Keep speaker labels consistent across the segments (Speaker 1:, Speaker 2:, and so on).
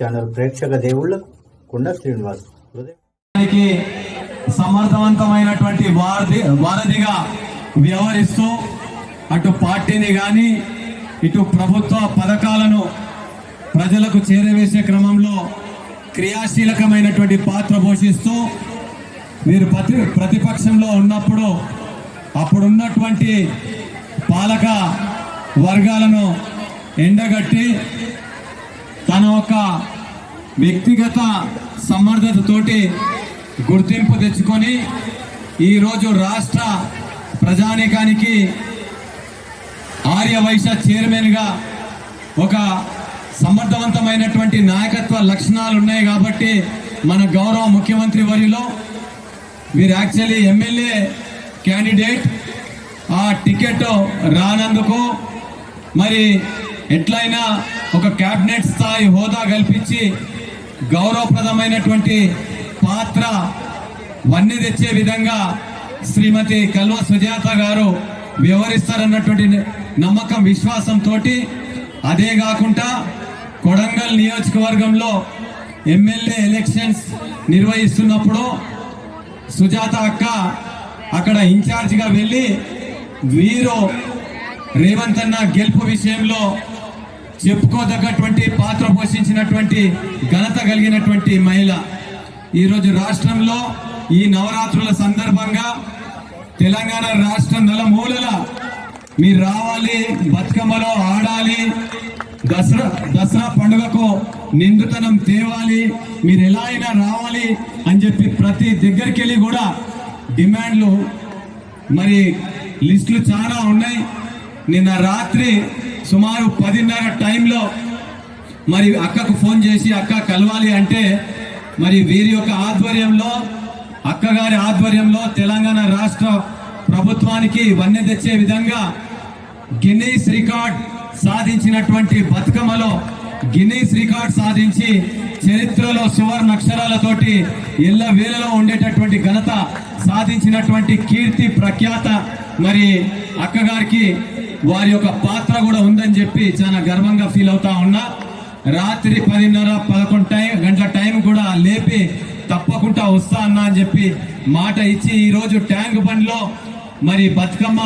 Speaker 1: Channel ప్రేక్షక దేవుళ్ళకు కుండ శ్రీనివాస్
Speaker 2: దానికి సమర్థవంతమైనటువంటి వారధి వారధిగా వ్యవహరిస్తూ అటు పార్టీని కానీ ఇటు ప్రభుత్వ పథకాలను ప్రజలకు చేరవేసే క్రమంలో క్రియాశీలకమైనటువంటి పాత్ర పోషిస్తూ మీరు ప్రతి ప్రతిపక్షంలో ఉన్నప్పుడు అప్పుడున్నటువంటి పాలక వర్గాలను ఎండగట్టి తన ఒక వ్యక్తిగత సమర్థతతోటి గుర్తింపు తెచ్చుకొని ఈరోజు రాష్ట్ర ప్రజానీకానికి ఆర్యవైశ్య చైర్మన్గా ఒక సమర్థవంతమైనటువంటి నాయకత్వ లక్షణాలు ఉన్నాయి కాబట్టి మన గౌరవ ముఖ్యమంత్రి వరిలో మీరు యాక్చువల్లీ ఎమ్మెల్యే క్యాండిడేట్. ఆ టికెట్ రానందుకు మరి ఎట్లయినా ఒక క్యాబినెట్ స్థాయి హోదా కల్పించి గౌరవప్రదమైనటువంటి పాత్ర వన్ని తెచ్చే విధంగా శ్రీమతి కల్వ సుజాత గారు వ్యవహరిస్తారన్నటువంటి నమ్మకం విశ్వాసంతో అదే కాకుండా కొడంగల్ నియోజకవర్గంలో ఎమ్మెల్యే ఎలక్షన్స్ నిర్వహిస్తున్నప్పుడు సుజాత అక్క అక్కడ ఇన్ఛార్జిగా వెళ్ళి వీరు రేవంత్ అన్న గెలుపు విషయంలో చెప్పుకోదగ్గటువంటి పాత్ర పోషించినటువంటి ఘనత కలిగినటువంటి మహిళ. ఈరోజు రాష్ట్రంలో ఈ నవరాత్రుల సందర్భంగా తెలంగాణ రాష్ట్రం నలుమూలల మీరు రావాలి బతుకమ్మలో ఆడాలి దసరా దసరా పండుగకు నిండుతనం తేవాలి మీరు ఎలా అయినా రావాలి అని చెప్పి ప్రతి దగ్గరికి వెళ్ళి కూడా డిమాండ్లు మరి లిస్టులు చాలా ఉన్నాయి. నిన్న రాత్రి సుమారు పదిన్నర టైంలో మరి అక్కకు ఫోన్ చేసి అక్క కలవాలి అంటే మరి వీరి యొక్క ఆధ్వర్యంలో అక్కగారి ఆధ్వర్యంలో తెలంగాణ రాష్ట్ర ప్రభుత్వానికి వన్నె తెచ్చే విధంగా గిన్నీస్ రికార్డ్ సాధించినటువంటి బతుకమ్మలో గిన్నీస్ రికార్డ్ సాధించి చరిత్రలో సువర్ణ అక్షరాలతోటి ఎల్ల వేలలో ఉండేటటువంటి ఘనత సాధించినటువంటి కీర్తి ప్రఖ్యాత మరి అక్కగారికి వారి యొక్క పాత్ర కూడా ఉందని చెప్పి చాలా గర్వంగా ఫీల్ అవుతా ఉన్నా. రాత్రి పదిన్నర పదకొండు టైం గంటల టైం కూడా లేపి తప్పకుండా వస్తా అన్నా అని చెప్పి మాట ఇచ్చి ఈరోజు ట్యాంక్ బండ్లో మరి బతుకమ్మ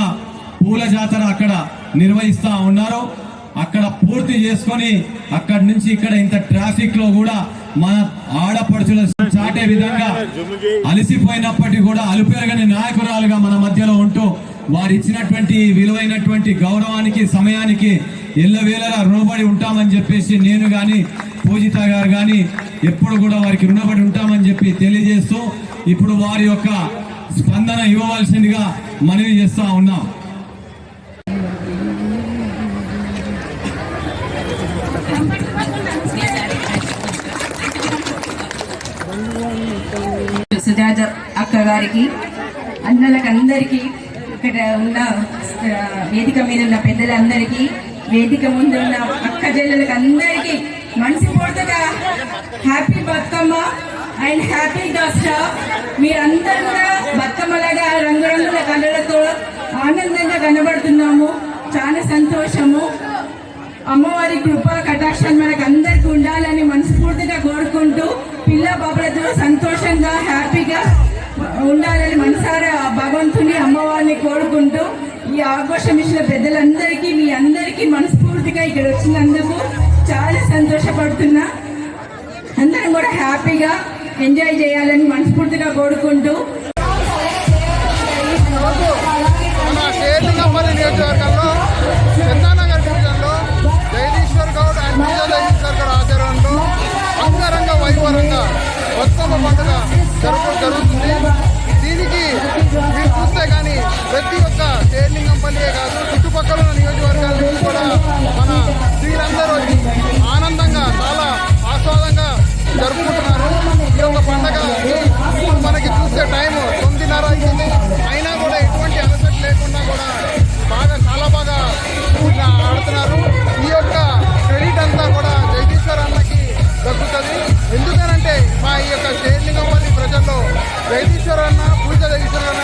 Speaker 2: పూల జాతర అక్కడ నిర్వహిస్తా ఉన్నారు. అక్కడ పూర్తి చేసుకొని అక్కడి నుంచి ఇక్కడ ఇంత ట్రాఫిక్లో కూడా మన ఆడపడుచుల చాటే విధంగా అలసిపోయినప్పటికీ కూడా అలుపెరగని నాయకురాలుగా మన మధ్యలో ఉంటూ వారు ఇచ్చినటువంటి విలువైనటువంటి గౌరవానికి సమయానికి ఎల్లవేళలా రుణపడి ఉంటామని చెప్పేసి నేను కానీ పూజిత గారు కానీ ఎప్పుడు కూడా వారికి రుణపడి ఉంటామని చెప్పి తెలియజేస్తూ ఇప్పుడు వారి యొక్క స్పందన ఇవ్వవలసిందిగా మనవి చేస్తా ఉన్నాం.
Speaker 3: సుజాత అక్క గారికి అన్నలకు అందరికీ ఇక్కడ ఉన్న వేదిక మీద ఉన్న పెద్దలందరికీ వేదిక ముందు ఉన్న అక్క అందరికీ అందరికీ మనస్ఫూర్తిగా happy Bathukamma and happy Dasara. మీరందరూ కూడా బతుకమ్మలాగా రంగురంగుల కళ్ళతో ఆనందంగా కనబడుతున్నాము. చాలా సంతోషము. అమ్మవారి కృప కటాక్షం మనకు అందరికీ ఉండాలని మనస్ఫూర్తిగా కోరుకుంటూ పిల్ల పాపలతో సంతోషంగా హ్యాపీగా ఉండాలని మనసారా భగవంతుని అమ్మవారిని కోరుకుంటూ ఈ ఆఘోషం ఇచ్చిన పెద్దలందరికీ మీ అందరికీ మనస్ఫూర్తిగా ఇక్కడ వచ్చినందుకు చాలా సంతోషపడుతున్నా. అందరం కూడా హ్యాపీగా ఎంజాయ్ చేయాలని మనస్ఫూర్తిగా కోరుకుంటూ.
Speaker 4: ಜಗದೀಶ್ವರನ್ನ ಪೂಜಾ ಜಗದೀಶ್ವರನ್ನ